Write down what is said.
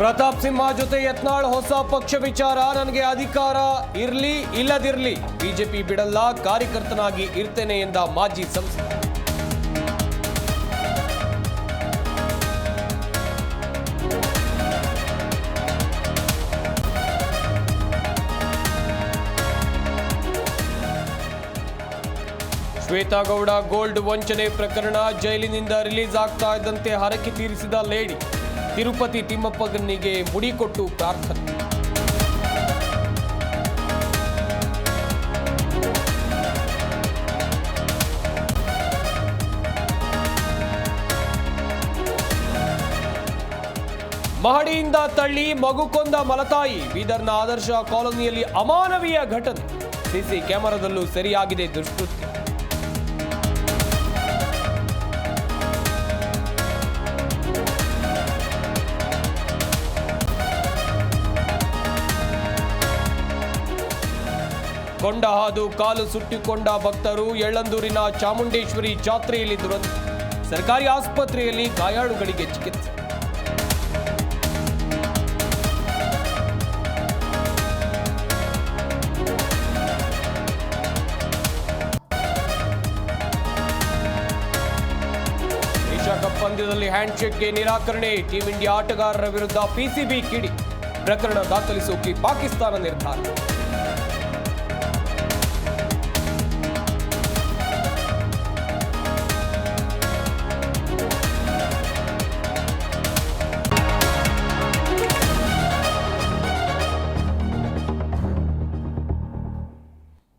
ಪ್ರತಾಪ್ ಸಿಂಹ ಜೊತೆ ಯತ್ನಾಳ್ ಹೊಸ ಪಕ್ಷ ವಿಚಾರ. ನನಗೆ ಅಧಿಕಾರ ಇರಲಿ, ಇಲ್ಲದಿರಲಿ. ಬಿಜೆಪಿ ಬಿಡಲ್ಲ, ಕಾರ್ಯಕರ್ತನಾಗಿ ಇರ್ತೇನೆ ಎಂದ ಮಾಜಿ ಸಂಸದ. ಶ್ವೇತಾಗೌಡ ಗೋಲ್ಡ್ ವಂಚನೆ ಪ್ರಕರಣ ಜೈಲಿನಿಂದ ರಿಲೀಸ್ ಆಗ್ತಾ ಇದ್ದಂತೆ ಹರಕೆ ತೀರಿಸಿದ ಲೇಡಿ. ತಿರುಪತಿ ತಿಮ್ಮಪ್ಪಗನಿಗೆ ಮುಡಿ ಕೊಟ್ಟು ಪ್ರಾರ್ಥನೆ. ಮಹಡಿಯಿಂದ ತಳ್ಳಿ ಮಗು ಕೊಂದ ಮಲತಾಯಿ. ಬೀದರ್ನ ಆದರ್ಶ ಕಾಲೋನಿಯಲ್ಲಿ ಅಮಾನವೀಯ ಘಟನೆ. ಸಿಸಿ ಕ್ಯಾಮೆರಾದಲ್ಲೂ ಸರಿಯಾಗಿದೆ ದುಷ್ಕೃತ್ಯ. ಕೊಂಡ ಹಾದು ಕಾಲು ಸುಟ್ಟಿಕೊಂಡ ಭಕ್ತರು ಎಳ್ಳಂದೂರಿನ ಚಾಮುಂಡೇಶ್ವರಿ ಜಾತ್ರೆಯಲ್ಲಿ ದುರಂತ. ಸರ್ಕಾರಿ ಆಸ್ಪತ್ರೆಯಲ್ಲಿ ಗಾಯಾಳುಗಳಿಗೆ ಚಿಕಿತ್ಸೆ. ಕಪ್ ಪಂದ್ಯದಲ್ಲಿ ಹ್ಯಾಂಡ್ಶೇಕ್ಗೆ ನಿರಾಕರಣೆ. ಟೀಂ ಇಂಡಿಯಾ ಆಟಗಾರರ ವಿರುದ್ಧ ಪಿಸಿಬಿ ಕಿಡಿ. ಪ್ರಕರಣ ದಾಖಲಿಸೋಕೆ ಪಾಕಿಸ್ತಾನ ನಿರ್ಧಾರ.